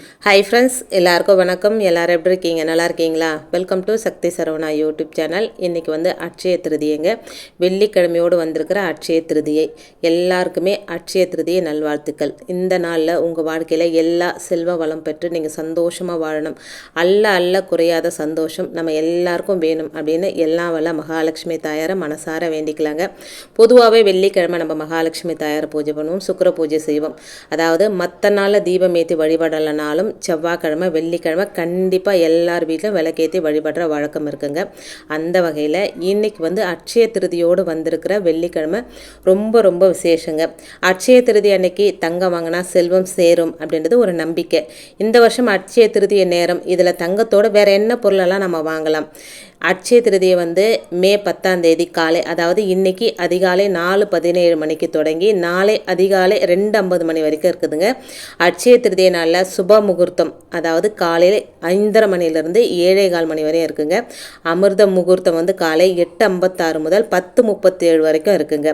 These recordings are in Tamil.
ஹாய் ஃப்ரெண்ட்ஸ் எல்லாருக்கும் வணக்கம். எல்லோரும் எப்படி இருக்கீங்க? நல்லா இருக்கீங்களா? Welcome to Sakthi Saravana YouTube channel. இன்றைக்கி வந்து அட்சய திருதியைங்க. வெள்ளிக்கிழமையோடு வந்திருக்கிற அட்சய திருதியை. எல்லாருக்குமே அட்சய திருதியை நல்வாழ்த்துக்கள். இந்த நாளில் உங்கள் வாழ்க்கையில் எல்லா செல்வ வளம் பெற்று நீங்கள் சந்தோஷமாக வாழணும். அல்ல அல்ல குறையாத சந்தோஷம். நம்ம எல்லாருக்கும் வேணும் அப்படின்னு எல்லாம் வல்ல மகாலட்சுமி தாயாரை மனசார வேண்டிக்கலாங்க. பொதுவாகவே வெள்ளிக்கிழமை நம்ம மகாலட்சுமி தாயாரை பூஜை பண்ணுவோம். சுக்கிர பூஜை செய்வோம். அதாவது மற்ற நாளில் தீபம் ஏற்றி நாளும் செவ்வாய்க்கிழமை வெள்ளிக்கிழமை கண்டிப்பாக எல்லார் வீட்டிலும் விளக்கேற்றி வழிபடுற வழக்கம் இருக்குங்க. அந்த வகையில் இன்றைக்கி வந்து அட்சய திருதியோடு வந்திருக்கிற வெள்ளிக்கிழமை ரொம்ப ரொம்ப விசேஷங்க. அட்சய திருதி அன்னைக்கு தங்கம் வாங்கினா செல்வம் சேரும் அப்படின்றது ஒரு நம்பிக்கை. இந்த வருஷம் அட்சய திருதிய நேரம் இதில் தங்கத்தோடு வேறு என்ன பொருளெல்லாம் நம்ம வாங்கலாம்? அட்சய திருதியை வந்து மே பத்தாம் தேதி காலை அதாவது இன்னைக்கு அதிகாலை நாலு பதினேழு மணிக்கு தொடங்கி நாளை அதிகாலை ரெண்டு ஐம்பது மணி வரைக்கும் இருக்குதுங்க. அட்சய திருதிய நாளில் சுப முகூர்த்தம் அதாவது காலையில் ஐந்தரை மணிலேருந்து ஏழே கால் மணி வரையும் இருக்குங்க. அமிர்த முகூர்த்தம் வந்து காலை எட்டு ஐம்பத்தாறு முதல் பத்து முப்பத்தி ஏழு வரைக்கும் இருக்குங்க.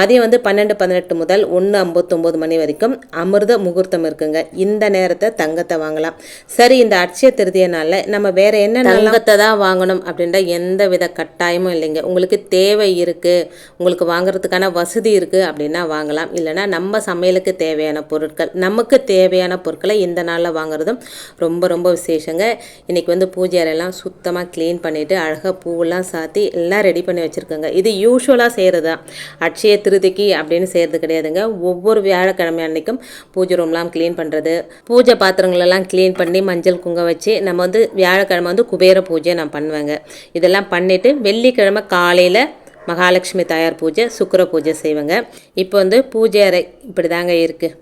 மதியம் வந்து பன்னெண்டு பதினெட்டு முதல் ஒன்று ஐம்பத்தொம்போது மணி வரைக்கும் அமிர்த முகூர்த்தம் இருக்குங்க. இந்த நேரத்தை தங்கத்தை வாங்கலாம். சரி இந்த அட்சய திருதிய நாளில் நம்ம வேறு என்ன தங்கத்தை தான் வாங்கணும் அப்படின்ற எந்த வித கட்டாயமும் இல்லைங்க. உங்களுக்கு தேவை இருக்குது உங்களுக்கு வாங்குறதுக்கான வசதி இருக்குது அப்படின்னா வாங்கலாம். இல்லைன்னா நம்ம சமையலுக்கு தேவையான பொருட்கள் நமக்கு தேவையான பொருட்களை இந்த நாளில் வாங்குறதும் ரொம்ப ரொம்ப விசேஷங்க. இன்றைக்கி வந்து பூஜை அறையெல்லாம் சுத்தமாக க்ளீன் பண்ணிவிட்டு அழகாக பூவெல்லாம் சாத்தி எல்லாம் ரெடி பண்ணி வச்சுருக்கோங்க. இது யூஸ்வலாக செய்கிறது தான் அட்சய திருதிக்கு அப்படின்னு செய்கிறது கிடையாதுங்க. ஒவ்வொரு வியாழக்கிழமை அன்னைக்கும் பூஜை ரூம்லாம் க்ளீன் பண்ணுறது பூஜை பாத்திரங்களெல்லாம் க்ளீன் பண்ணி மஞ்சள் குங்குமம் வச்சு நம்ம வந்து வியாழக்கிழமை வந்து குபேர பூஜை நான் பண்ணுவேங்க. இதெல்லாம் பண்ணிவிட்டு வெள்ளிக்கிழமை காலையில் மகாலட்சுமி தாயார் பூஜை சுக்கர பூஜை செய்வேங்க. இப்போ வந்து பூஜை அறை இப்படி தாங்க இருக்குது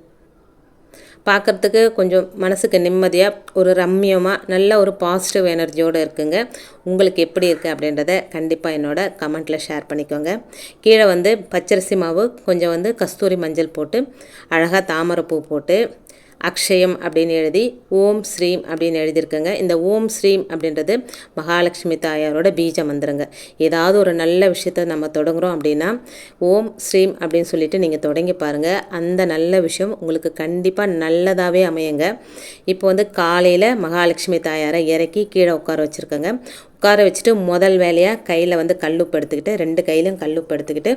பார்க்குறதுக்கு கொஞ்சம் மனசுக்கு நிம்மதியாக ஒரு ரம்மியமாக நல்ல ஒரு பாசிட்டிவ் எனர்ஜியோடு இருக்குங்க. உங்களுக்கு எப்படி இருக்குது அப்படின்றத கண்டிப்பாக என்னோட கமெண்ட்டில் ஷேர் பண்ணிக்கோங்க. கீழே வந்து பச்சரிசி மாவு கொஞ்சம் வந்து கஸ்தூரி மஞ்சள் போட்டு அழகாக தாமரை பூ போட்டு அக்ஷயம் அப்படின்னு எழுதி ஓம் ஸ்ரீம் அப்படின்னு எழுதியிருக்கேங்க. இந்த ஓம் ஸ்ரீம் அப்படின்றது மகாலட்சுமி தாயாரோட பீஜ மந்திரங்க. ஏதாவது ஒரு நல்ல விஷயத்த நம்ம தொடங்குகிறோம் அப்படின்னா ஓம் ஸ்ரீம் அப்படின்னு சொல்லிட்டு நீங்கள் தொடங்கி பாருங்கள் அந்த நல்ல விஷயம் உங்களுக்கு கண்டிப்பாக நல்லதாகவே அமையுங்க. இப்போ வந்து காலையில் மகாலட்சுமி தாயாரை இறக்கி கீழே உட்கார வச்சுருக்கேங்க. உட்கார வச்சுட்டு முதல் வேலையாக கையில் வந்து கல்லுப்பு எடுத்துக்கிட்டு ரெண்டு கையிலும் கல்லுப்பு எடுத்துக்கிட்டு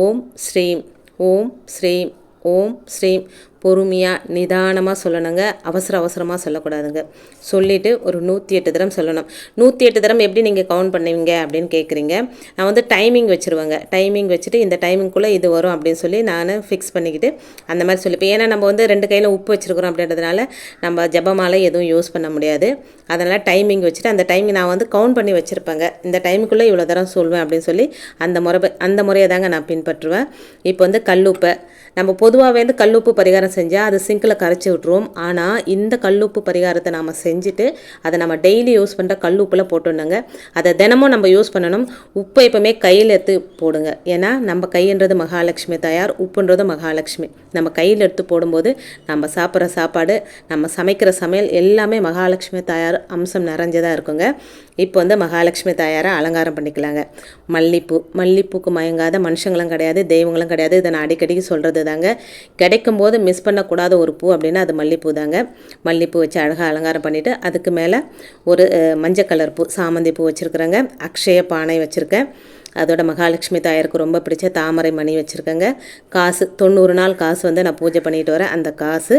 ஓம் ஸ்ரீம் ஓம் ஸ்ரீம் ஓம் ஸ்ரீம் பொறுமையாக நிதானமாக சொல்லணுங்க. அவசர அவசரமாக சொல்லக்கூடாதுங்க. சொல்லிவிட்டு ஒரு நூற்றி எட்டு தரம் சொல்லணும். நூற்றி எட்டு தரம் எப்படி நீங்கள் கவுண்ட் பண்ணுவீங்க அப்படின்னு கேட்குறீங்க நான் வந்து டைமிங் வச்சுருவேங்க. டைமிங் வச்சுட்டு இந்த டைமிங்குள்ளே இது வரும் அப்படின்னு சொல்லி நான் ஃபிக்ஸ் பண்ணிக்கிட்டு அந்த மாதிரி சொல்லிப்பேன். ஏன்னா நம்ம வந்து ரெண்டு கையில் உப்பு வச்சுருக்குறோம் அப்படின்றதுனால நம்ம ஜபமாலை எதுவும் யூஸ் பண்ண முடியாது. அதனால் டைமிங் வச்சுட்டு அந்த டைமிங் நான் வந்து கவுண்ட் பண்ணி வச்சுருப்பேங்க. இந்த டைமுக்குள்ளே இவ்வளோ தரம் சொல்வேன் அப்படின்னு சொல்லி அந்த முறை அந்த முறையை தாங்க நான் பின்பற்றுவேன். இப்போ வந்து கல்லுப்பை. நம்ம பொதுவாகவே வந்து கல்லுப்பு பரிகாரம் செஞ்சால் அது சிங்கில் கரைச்சி விட்ருவோம் ஆனால் இந்த கல்லுப்பு பரிகாரத்தை நாம் செஞ்சுட்டு அதை நம்ம டெய்லி யூஸ் பண்ணுற கல்லுப்பில் போட்டுடணுங்க அதை தினமும் நம்ம யூஸ் பண்ணணும். உப்பை எப்போவுமே கையில் எடுத்து போடுங்க. ஏன்னா நம்ம கைன்றது மகாலட்சுமி தயார் உப்புன்றது மகாலட்சுமி. நம்ம கையில் எடுத்து போடும்போது நம்ம சாப்பிட்ற சாப்பாடு நம்ம சமைக்கிற சமையல் எல்லாமே மகாலட்சுமி தாயார் அம்சம் நிறைஞ்சதாக இருக்குங்க. இப்போ வந்து மகாலட்சுமி தாயாரை அலங்காரம் பண்ணிக்கலாங்க. மல்லிப்பூ மல்லிப்பூக்கு மயங்காத மனுஷங்களும் கிடையாது தெய்வங்களும் கிடையாது. இதை நான் அடிக்கடிக்கு சொல்கிறது தாங்க கிடைக்கும் போது மிஸ் பண்ணக்கூடாத ஒரு பூ அப்படின்னா அது மல்லிப்பூ தாங்க. மல்லிப்பூ வச்சு அழகாக அலங்காரம் பண்ணிவிட்டு அதுக்கு மேலே ஒரு மஞ்சள் கலர் பூ சாமந்தி பூ வச்சுருக்குறேங்க. அக்ஷய பானை வச்சுருக்கேன். அதோட மகாலட்சுமி தாயருக்கு ரொம்ப பிடிச்ச தாமரை மணி வச்சுருக்கேங்க. காசு தொண்ணூறு நாள் காசு வந்து நான் பூஜை பண்ணிட்டு வரேன். அந்த காசு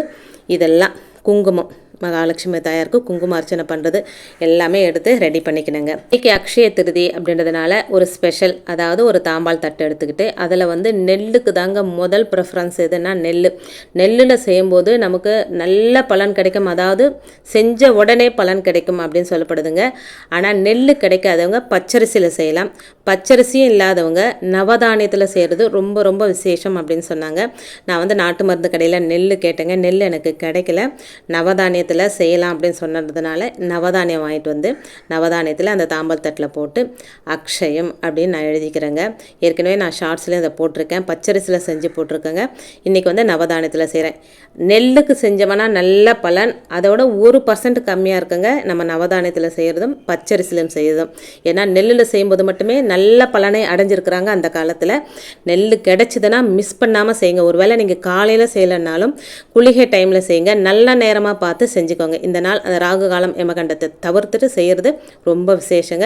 இதெல்லாம் குங்குமம். மகாலட்சுமி தாயாருக்கு குங்கும அர்ச்சனை பண்ணுறது எல்லாமே எடுத்து ரெடி பண்ணிக்கணுங்க இன்றைக்கி அக்ஷய திருதி அப்படின்றதுனால ஒரு ஸ்பெஷல் அதாவது ஒரு தாம்பால் தட்டு எடுத்துக்கிட்டு அதில் வந்து நெல்லுக்கு தாங்க முதல் ப்ரிஃபரன்ஸ் எதுனா நெல் நெல்லில் செய்யும்போது நமக்கு நல்ல பலன் கிடைக்கும். அதாவது செஞ்ச உடனே பலன் கிடைக்கும் அப்படின்னு சொல்லப்படுதுங்க. ஆனால் நெல் கிடைக்காதவங்க பச்சரிசியில் செய்யலாம். பச்சரிசியும் இல்லாதவங்க நவதானியத்தில் செய்கிறது ரொம்ப ரொம்ப விசேஷம் அப்படின்னு சொன்னாங்க. நான் வந்து நாட்டு மருந்து கடையில் நெல் கேட்டேங்க. நெல் எனக்கு கிடைக்கல. நவதானியத்தில் செய்யலாம் அப்படின்னு சொன்னதுனால நவதானியம் வாங்கிட்டு வந்து நவதானியத்தில் அந்த தாம்பல் தட்டில் போட்டு அக்ஷயம் அப்படின்னு நான் எழுதிக்கிறேங்க. ஏற்கனவே நான் ஷார்ட்ஸ்லேயும் அதை போட்டிருக்கேன். பச்சரிசியில் செஞ்சு போட்டிருக்கேங்க. இன்றைக்கி வந்து நவதானியத்தில் செய்கிறேன் நெல்லுக்கு செஞ்சோம்னா நல்ல பலன். அதோட ஒரு பர்சன்ட் கம்மியாக இருக்குங்க. நம்ம நவதானியத்தில் செய்கிறதும் பச்சரிசிலும் செய்கிறதும் ஏன்னா நெல்லில் செய்யும்போது மட்டுமே நல்ல பலனை அடைஞ்சிருக்கிறாங்க அந்த காலத்தில். நெல் கிடச்சிதுன்னா மிஸ் பண்ணாமல் செய்யுங்க. ஒருவேளை நீங்கள் காலையில் செய்யலைன்னாலும் குளிகை டைமில் செய்யுங்க. நல்ல நேரமாக பார்த்து செஞ்சுக்கோங்க. இந்த நாள் அந்த ராகு காலம் எமகண்டத்தை தவிர்த்துட்டு செய்கிறது ரொம்ப விசேஷங்க.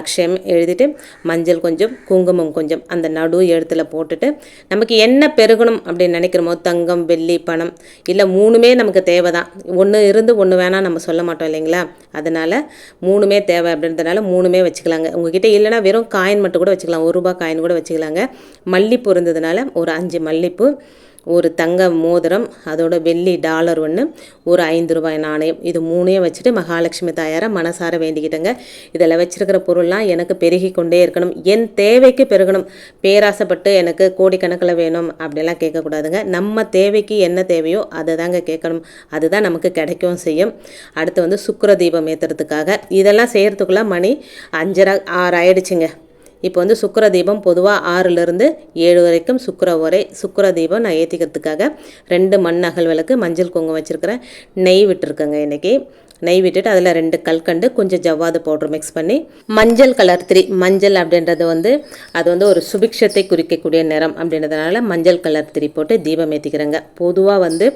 அக்ஷயம் எழுதிட்டு மஞ்சள் கொஞ்சம் குங்குமம் கொஞ்சம் அந்த நடு எழுத்தில் போட்டுட்டு நமக்கு என்ன பெருகணும் அப்படின்னு நினைக்கிறோமோ தங்கம் வெள்ளி பணம் இல்லை மூணுமே நமக்கு தேவை தான் ஒன்று இருந்து ஒன்று வேணால் நம்ம சொல்ல மாட்டோம் இல்லைங்களா? அதனால் மூணுமே தேவை அப்படின்றதுனால மூணுமே வச்சுக்கலாங்க. உங்ககிட்ட இல்லைன்னா வெறும் காயின் மட்டும் கூட வச்சுக்கலாம். ஒரு ரூபா காயின் கூட வச்சுக்கலாங்க. மல்லிப்பூ இருந்ததுனால ஒரு அஞ்சு மல்லிப்பூ ஒரு தங்க மோதிரம் அதோட வெள்ளி டாலர் ஒன்று ஒரு ஐந்து ரூபாய் நாணயம். இது மூணையும் வச்சுட்டு மகாலட்சுமி தாயாரை மனசார வேண்டிக்கிட்டேங்க. இதில் வச்சுருக்கிற பொருள்லாம் எனக்கு பெருகி கொண்டே இருக்கணும். என் தேவைக்கு பெருகணும். பேராசைப்பட்டு எனக்கு கோடிக்கணக்கில் வேணும் அப்படிலாம் கேட்கக்கூடாதுங்க. நம்ம தேவைக்கு என்ன தேவையோ அதை தாங்க கேட்கணும். அதுதான் நமக்கு கிடைக்கவும் செய்யும். அடுத்து வந்து சுக்கர தீபம் ஏற்றுறதுக்காக இதெல்லாம் செய்கிறதுக்குள்ளே மணி அஞ்சரை ஆறு ஆயிடுச்சுங்க. இப்போ வந்து சுக்கர தீபம் பொதுவாக ஆறுலேருந்து ஏழு வரைக்கும் சுக்கர உரை சுக்கர தீபம் நான் ஏற்றிக்கிறதுக்காக ரெண்டு மண் அகல் விளக்கு மஞ்சள் குங்குமம் வச்சுருக்கிறேன். நெய் விட்டுருக்கேங்க இன்றைக்கி நெய் விட்டுட்டு அதில் ரெண்டு கல்கண்டு கொஞ்சம் ஜவ்வாது பவுடர் மிக்ஸ் பண்ணி மஞ்சள் கலர் திரி மஞ்சள் அப்படின்றது வந்து அது வந்து ஒரு சுபிக்ஷத்தை குறிக்கக்கூடிய நிறம் அப்படின்றதுனால மஞ்சள் கலர் திரி போட்டு தீபம் ஏற்றிக்கிறேங்க பொதுவாக வந்து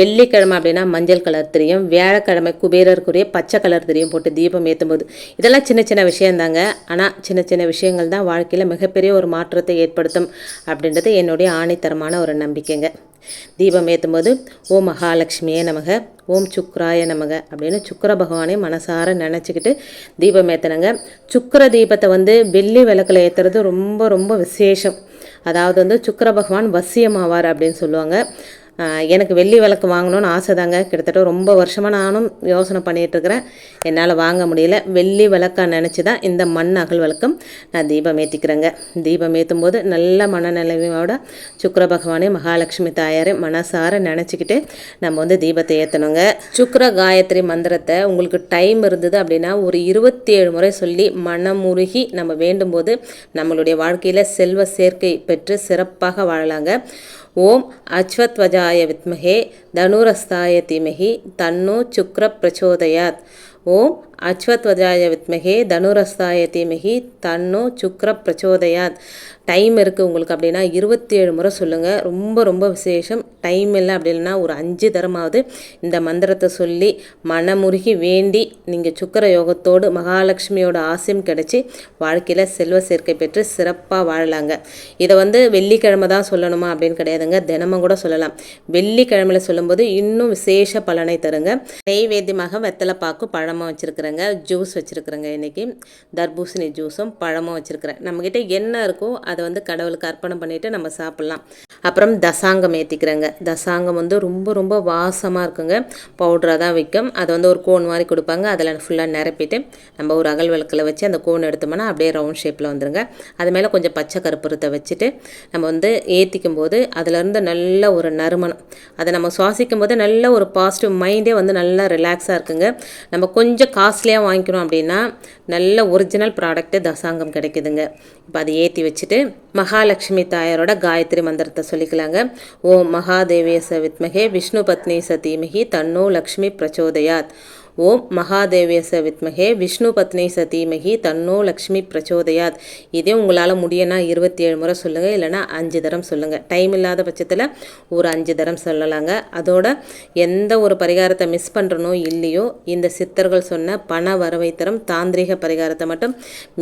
வெள்ளிக்கிழமை அப்படின்னா மஞ்சள் கலர் திரியும் வியாழக்கிழமை குபேரருக்குரிய பச்சை கலர் திரியும் போட்டு தீபம் ஏற்றும் போது இதெல்லாம் சின்ன சின்ன விஷயந்தாங்க. ஆனால் சின்ன சின்ன விஷயங்கள் தான் வாழ்க்கையில் மிகப்பெரிய ஒரு மாற்றத்தை ஏற்படுத்தும் அப்படின்றது என்னுடைய ஆணைத்தரமான ஒரு நம்பிக்கைங்க. தீபம் ஏற்றும் போது ஓம் மகாலட்சுமியே நமக ஓம் சுக்ராய நமக அப்படின்னு சுக்கர பகவானே மனசார நினச்சிக்கிட்டு தீபம் ஏற்றினங்க சுக்கர தீபத்தை வந்து வெள்ளி விளக்கில் ஏற்றுறது ரொம்ப ரொம்ப விசேஷம். அதாவது வந்து சுக்கர பகவான் வசியமாவார் அப்படின்னு சொல்லுவாங்க. எனக்கு வெள்ளி விளக்கு வாங்கணும்னு ஆசை தாங்க கிட்டத்தட்ட ரொம்ப வருஷமாக நானும் யோசனை பண்ணிகிட்ருக்கிறேன் என்னால் வாங்க முடியல. வெள்ளி விளக்காக நினச்சி தான் இந்த மண் அகல் விளக்கம் நான் தீபம் ஏற்றிக்கிறேங்க தீபம் ஏற்றும் போது நல்ல மனநிலைமையோட சுக்கர பகவானே மகாலட்சுமி தாயாரை மனசார நினச்சிக்கிட்டு நம்ம வந்து தீபத்தை ஏற்றணுங்க சுக்கர காயத்ரி மந்திரத்தை உங்களுக்கு டைம் இருந்தது அப்படின்னா ஒரு இருபத்தி ஏழு முறை சொல்லி மனமுருகி நம்ம வேண்டும் போது நம்மளுடைய வாழ்க்கையில் செல்வ சேர்க்கை பெற்று சிறப்பாக வாழலாங்க. ஓம் அஸ்வத்வஜாய வித்மகே தனுரஸ்தாய திமகி தன்னோ சுக்ர பிரச்சோதயாத். ஓம் அஸ்வத்வஜாய வித்மகே தனுரஸ்தாய தீமகி தன்னோ சுக்ர பிரச்சோதயாத். டைம் இருக்குது உங்களுக்கு அப்படின்னா இருபத்தி ஏழு முறை சொல்லுங்கள் ரொம்ப ரொம்ப விசேஷம். டைம் இல்லை அப்படின்னா ஒரு அஞ்சு தரமாவது இந்த மந்திரத்தை சொல்லி மனமுருகி வேண்டி நீங்கள் சுக்கர யோகத்தோடு மகாலட்சுமியோட ஆசையும் கிடச்சி வாழ்க்கையில் செல்வ சேர்க்கை பெற்று சிறப்பாக வாழலாங்க. இதை வந்து வெள்ளிக்கிழமை தான் சொல்லணுமா அப்படின்னு கிடையாதுங்க. தினமும் கூட சொல்லலாம். வெள்ளிக்கிழமையில் சொல்லும்போது இன்னும் விசேஷ பலனை தருங்க. நெய்வேத்தியமாக வெத்தலை பாக்கு பழம் பழமாக வச்சுருக்குறேங்க. ஜூஸ் வச்சுருக்குறேங்க இன்றைக்கி தர்பூசணி ஜூஸும் பழமும் வச்சுருக்குறேன். நம்மக்கிட்ட என்ன இருக்கோ அதை வந்து கடவுளுக்கு அர்ப்பணம் பண்ணிவிட்டு நம்ம சாப்பிட்லாம். அப்புறம் தசாங்கம் ஏற்றிக்கிறேங்க தசாங்கம் வந்து ரொம்ப ரொம்ப வாசமாக இருக்குங்க. பவுடராக தான் விற்கும். அதை வந்து ஒரு கோன் மாதிரி கொடுப்பாங்க. அதில் ஃபுல்லாக நிரப்பிட்டு நம்ம ஒரு அகல் விளக்கில் வச்சு அந்த கோன் எடுத்தோம்னா அப்படியே ரவுண்ட் ஷேப்பில் வந்துருங்க. அது மேலே கொஞ்சம் பச்சை கருப்புரத்தை வச்சுட்டு நம்ம வந்து ஏற்றிக்கும் போது அதுலேருந்து நல்ல ஒரு நறுமணம். அதை நம்ம சுவாசிக்கும் போது நல்ல ஒரு பாசிட்டிவ் மைண்டே வந்து நல்லா ரிலாக்ஸாக இருக்குங்க. நம்ம கொஞ்சம் கொஞ்சம் காஸ்ட்லியாக வாங்கிக்கணும் அப்படின்னா நல்ல ஒரிஜினல் ப்ராடக்ட்டு தசாங்கம் கிடைக்குதுங்க. இப்போ அதை ஏற்றி வச்சுட்டு மகாலட்சுமி தாயாரோட காயத்ரி மந்திரத்தை சொல்லிக்கலாங்க. ஓம் மகாதேவிய ச வித்மகே விஷ்ணு பத்னி சதீமகி தன்னோ லக்ஷ்மி பிரச்சோதயாத். ஓம் மகாதேவேச வித்மகே விஷ்ணு பத்னி சதீமகி தன்னோ லக்ஷ்மி பிரச்சோதயாத். இதே உங்களால் முடியனா இருபத்தி ஏழு முறை சொல்லுங்கள் இல்லைனா அஞ்சு தரம் சொல்லுங்கள் டைம் இல்லாத பட்சத்தில் ஒரு அஞ்சு தரம் சொல்லலாங்க. அதோட எந்த ஒரு பரிகாரத்தை மிஸ் பண்ணுறனோ இல்லையோ இந்த சித்தர்கள் சொன்ன பண வரவை தரம் தாந்திரிக பரிகாரத்தை மட்டும்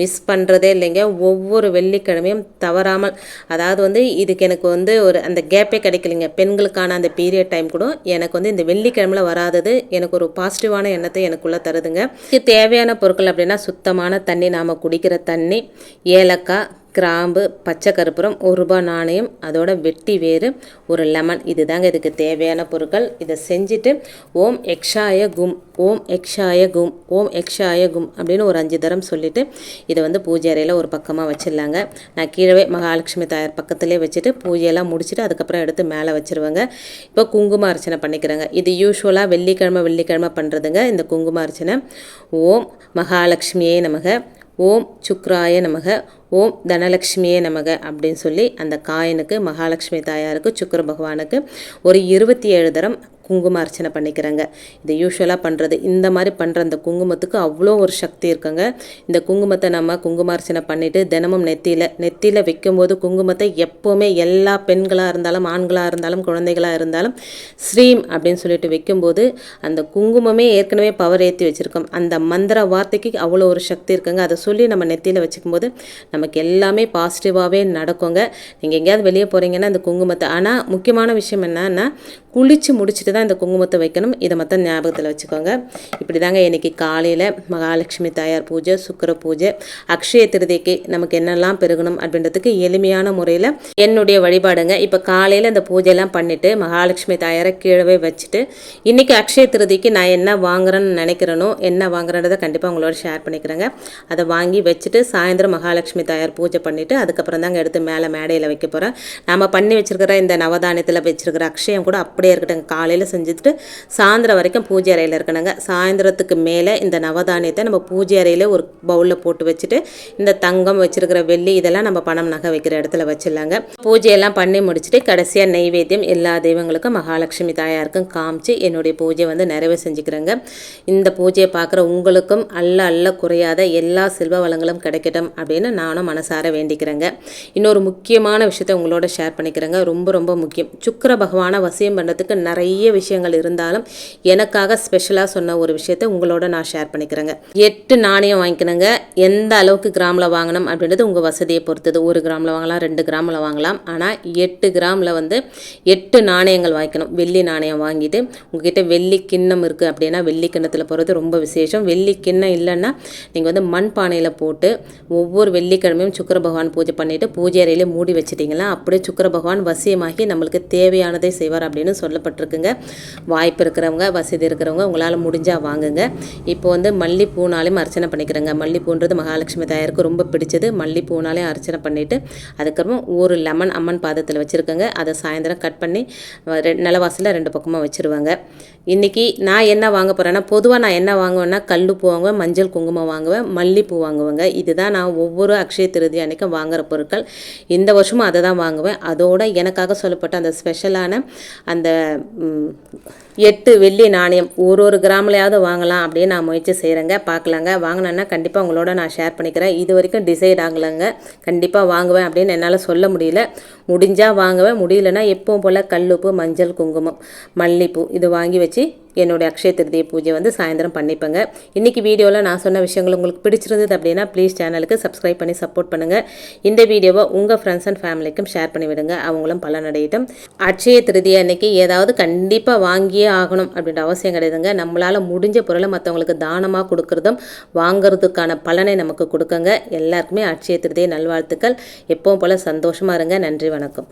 மிஸ் பண்ணுறதே இல்லைங்க. ஒவ்வொரு வெள்ளிக்கிழமையும் தவறாமல் அதாவது வந்து இதுக்கு எனக்கு வந்து ஒரு அந்த கேப்பே கிடைக்கலைங்க. பெண்களுக்கான அந்த பீரியட் டைம் கூட எனக்கு வந்து இந்த வெள்ளிக்கிழமையில் வராதது எனக்கு ஒரு பாசிட்டிவான எண்ணத்தை எனக்குள்ளே தருதுங்க. இதுக்கு தேவையான பொருட்கள் அப்படின்னா சுத்தமான தண்ணி நாம் குடிக்கிற தண்ணி ஏலக்காய் கிராம்பு பச்சை கருப்புரம் ஒரு ரூபாய் நாணயம் அதோட வெட்டி வேறு ஒரு லெமன். இது தாங்க இதுக்கு தேவையான பொருட்கள். இதை செஞ்சுட்டு ஓம் எக்ஷாய கும் ஓம் எக்ஷாய கும் ஓம் எக்ஷாய கும் அப்படின்னு ஒரு அஞ்சு தரம் சொல்லிவிட்டு இதை வந்து பூஜை அறையில் ஒரு பக்கமாக வச்சிடலாங்க. நான் கீழே மகாலட்சுமி தாயார் பக்கத்துலேயே வச்சுட்டு பூஜையெல்லாம் முடிச்சுட்டு அதுக்கப்புறம் எடுத்து மேலே வச்சுருவாங்க. இப்போ குங்கும அர்ச்சனை பண்ணிக்கிறேங்க. இது யூஸ்வலாக வெள்ளிக்கிழமை வெள்ளிக்கிழமை பண்ணுறதுங்க இந்த குங்கும அர்ச்சனை. ஓம் மகாலட்சுமியே நமக. ஓம் சுக்ராய நமக ஓம் தனலக்ஷ்மியே நமக அப்படின்னு சொல்லி அந்த காயனுக்கு மகாலட்சுமி தாயாருக்கு சுக்கர பகவானுக்கு ஒரு இருபத்தி ஏழு தரம் குங்கும அர்ச்சனை பண்ணிக்கிறேங்க. இது யூஸ்வலாக பண்ணுறது இந்த மாதிரி பண்ணுற அந்த குங்குமத்துக்கு அவ்வளோ ஒரு சக்தி இருக்குங்க. இந்த குங்குமத்தை நம்ம குங்குமார்ச்சனை பண்ணிவிட்டு தினமும் நெத்தியில் நெத்தியில் வைக்கும்போது குங்குமத்தை எப்போவுமே எல்லா பெண்களாக இருந்தாலும் ஆண்களாக இருந்தாலும் குழந்தைகளாக இருந்தாலும் ஸ்ரீம் அப்படின்னு சொல்லிட்டு வைக்கும்போது அந்த குங்குமமே ஏற்கனவே பவர் ஏற்றி வச்சுருக்கோம். அந்த மந்திர வார்த்தைக்கு அவ்வளோ ஒரு சக்தி இருக்குங்க. அதை சொல்லி நம்ம நெத்தியில் வச்சுக்கும்போது நமக்கு எல்லாமே பாசிட்டிவாகவே நடக்குங்க. நீங்கள் எங்கேயாவது வெளியே போகிறீங்கன்னா அந்த குங்குமத்தை ஆனால் முக்கியமான விஷயம் என்னன்னா குளித்து முடிச்சுட்டு தான் இந்த குங்குமத்தை வைக்கணும். இதை மட்டும் ஞாபகத்தில் வச்சுக்கோங்க. இப்படி தாங்க இன்றைக்கி காலையில் மகாலட்சுமி தாயார் பூஜை சுக்கர பூஜை அக்ஷய திருதிக்கு நமக்கு என்னெல்லாம் பெருகணும் அப்படின்றதுக்கு எளிமையான முறையில் என்னுடைய வழிபாடுங்க. இப்போ காலையில் இந்த பூஜையெல்லாம் பண்ணிவிட்டு மகாலட்சுமி தாயாரை கீழவே வச்சுட்டு இன்றைக்கி அக்ஷய திருதிக்கு நான் என்ன வாங்குறேன்னு நினைக்கிறேனோ என்ன வாங்குறேன்றதை கண்டிப்பாக உங்களோட ஷேர் பண்ணிக்கிறேங்க. அதை வாங்கி வச்சுட்டு சாயந்தரம் மகாலட்சுமி தாயார் பூஜை பண்ணிவிட்டு அதுக்கப்புறம் தாங்க எடுத்து மேலே மேடையில் வைக்க போகிறேன் நம்ம பண்ணி வச்சுருக்கிற இந்த நவதானியத்தில் வச்சுருக்கிற அக்ஷயம் கூட அப்படியே இருக்கட்டும் காலையில் செஞ்சுட்டு சாயந்தரம் வரைக்கும் பூஜை அறையில் இருக்கணுங்க. சாயந்தரத்துக்கு மேலே இந்த நவதானியத்தை நம்ம பூஜை அறையில் ஒரு பவுலில் போட்டு வச்சுட்டு இந்த தங்கம் வச்சுருக்கிற வெள்ளி இதெல்லாம் நம்ம பணம் நகை வைக்கிற இடத்துல வச்சிடலாங்க. பூஜையெல்லாம் பண்ணி முடிச்சுட்டு கடைசியாக நெய்வேத்தியம் எல்லா தெய்வங்களுக்கும் மகாலட்சுமி தாயாருக்கும் காமிச்சு என்னுடைய பூஜை வந்து நிறைவு செஞ்சுக்கிறேங்க. இந்த பூஜையை பார்க்குற உங்களுக்கும் அல்ல அல்ல குறையாத எல்லா செல்வ வளங்களும் கிடைக்கட்டும் அப்படின்னு நானும் மனசார வேண்டிக்கிறேங்க. இன்னொரு முக்கியமான விஷயத்தை உங்களோட ஷேர் பண்ணிக்கிறேங்க. ரொம்ப ரொம்ப முக்கியம். சுக்கர பகவானை வசியம் பண்ணுறதுக்கு நிறைய விஷயங்கள் இருந்தாலும் எனக்காக ஸ்பெஷலாக சொன்ன ஒரு விஷயத்தை உங்களோட நான் ஷேர் பண்ணிக்கிறேங்க. எட்டு நாணயம் வாங்கிக்கணுங்க. எந்த அளவுக்கு கிராமில் வாங்கணும் அப்படின்றது உங்கள் வசதியை பொறுத்தது. ஒரு கிராமில் வாங்கலாம் ரெண்டு கிராமில் வாங்கலாம். ஆனால் எட்டு கிராமில் வந்து எட்டு நாணயங்கள் வாங்கிக்கணும். வெள்ளி நாணயம் வாங்கிட்டு உங்ககிட்ட வெள்ளி கிண்ணம் இருக்குது அப்படின்னா வெள்ளி கிண்ணத்தில் போகிறது ரொம்ப விசேஷம். வெள்ளி கிண்ணம் இல்லைன்னா நீங்கள் வந்து மண் பானையில் போட்டு ஒவ்வொரு வெள்ளிக்கிழமையும் சுக்கர பகவான் பூஜை பண்ணிவிட்டு பூஜை அறையிலே மூடி வச்சிட்டிங்களா அப்படியே சுக்கர பகவான் வசியமாகி நம்மளுக்கு தேவையானதை செய்வார் அப்படின்னு சொல்லப்பட்டிருக்குங்க. வாய்ப்பு இருக்கிறவங்க வசதி இருக்கிறவங்க உங்களால் முடிஞ்சால் வாங்குங்க. இப்போ வந்து மல்லிப்பூனாலையும் அர்ச்சனை பண்ணிக்கிறேங்க. மல்லிப்பூன்றது மகாலட்சுமி தாயாருக்கு ரொம்ப பிடிச்சது. மல்லிப்பூனாலையும் அர்ச்சனை பண்ணிவிட்டு அதுக்கப்புறம் ஒரு லெமன் அம்மன் பாதத்தில் வச்சுருக்கேங்க. அதை சாயந்தரம் கட் பண்ணி ரெ நிலவாசலில் ரெண்டு பக்கமாக வச்சுருவாங்க. இன்றைக்கி நான் என்ன வாங்க போகிறேன்னா பொதுவாக நான் என்ன வாங்குவேன்னா கல்லுப்பூ வாங்குவேன் மஞ்சள் குங்குமம் வாங்குவேன் மல்லிப்பூ வாங்குவேங்க. இதுதான் நான் ஒவ்வொரு அக்ஷய திருதி அன்றைக்கும் வாங்குகிற பொருட்கள். இந்த வருஷமும் அதை தான் வாங்குவேன். அதோட எனக்காக சொல்லப்பட்ட அந்த ஸ்பெஷலான அந்த எட்டு வெள்ளி நாணயம் ஒரு ஒரு கிராம்லையாவது வாங்கலாம் அப்படின்னு நான் முயற்சி செய்கிறேங்க பார்க்கலாங்க வாங்கினேன்னா கண்டிப்பாக உங்களோட நான் ஷேர் பண்ணிக்கிறேன். இது வரைக்கும் டிசைட் ஆகலைங்க. கண்டிப்பாக வாங்குவேன் அப்படின்னு என்னால் சொல்ல முடியல. முடிஞ்சால் வாங்குவேன். முடியலன்னா எப்பவும் போல் கல்லுப்பு மஞ்சள் குங்குமம் மல்லிப்பூ இது வாங்கி வச்சு வச்சு என்னுடைய அக்ஷய திருதிய பூஜை வந்து சாயந்தரம் பண்ணிப்பேங்க. இன்றைக்கி வீடியோவில் நான் சொன்ன விஷயங்கள் உங்களுக்கு பிடிச்சிருந்தது அப்படின்னா ப்ளீஸ் சேனலுக்கு சப்ஸ்கிரைப் பண்ணி சப்போர்ட் பண்ணுங்கள் இந்த வீடியோவை உங்கள் ஃப்ரெண்ட்ஸ் அண்ட் ஃபேமிலிக்கும் ஷேர் பண்ணி விடுங்க. அவங்களும் பலனடையட்டும். அட்சய திருதியை அன்றைக்கி ஏதாவது கண்டிப்பாக வாங்கியே ஆகணும் அப்படின்ற அவசியம் கிடையாதுங்க. நம்மளால் முடிஞ்ச பொருளை மற்றவங்களுக்கு தானமாக கொடுக்குறதும் வாங்குறதுக்கான பலனை நமக்கு கொடுக்குங்க. எல்லாருக்குமே அட்சய திருதியை நல்வாழ்த்துக்கள். எப்பவும் போல் சந்தோஷமாக இருங்க. நன்றி வணக்கம்.